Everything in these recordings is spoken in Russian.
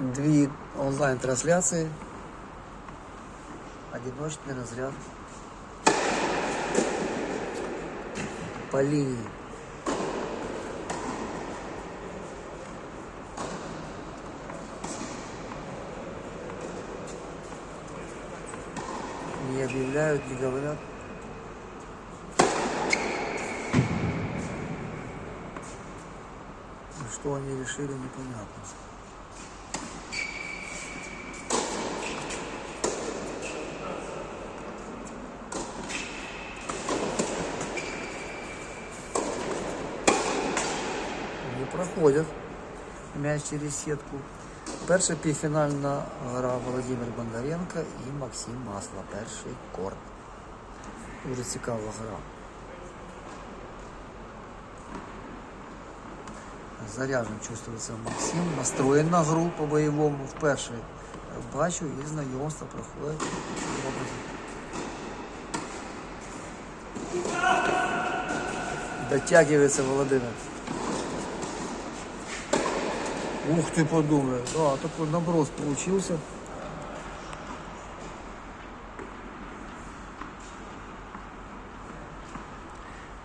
дві онлайн-трансляції. Одиночний разряд по линии. Не объявляют, не говорят. И Что они решили, непонятно. Проходять м'яч через сітку. Перша півфінальна гра Володимир Бондаренко і Максим Масло. Перший корт. Дуже цікава гра. Заряжен чувствується Максим. Настроєн на гру по бойовому. Вперше бачу і знайомство проходить. Дотягивается Володимир. Ух ты, подумай. Да, такой наброс получился.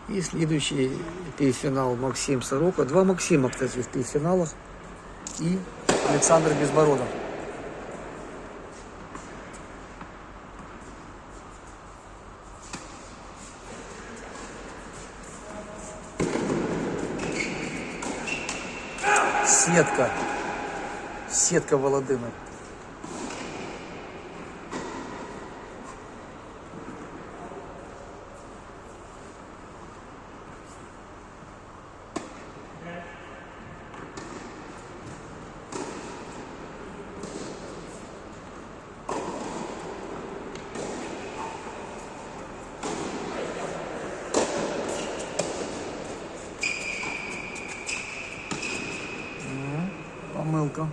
И следующий полуфинал Максим Сорока. Два Максима, кстати, в полуфиналах. И Александр Безбородов. Сетка. Сетка Володимир. 我没有高。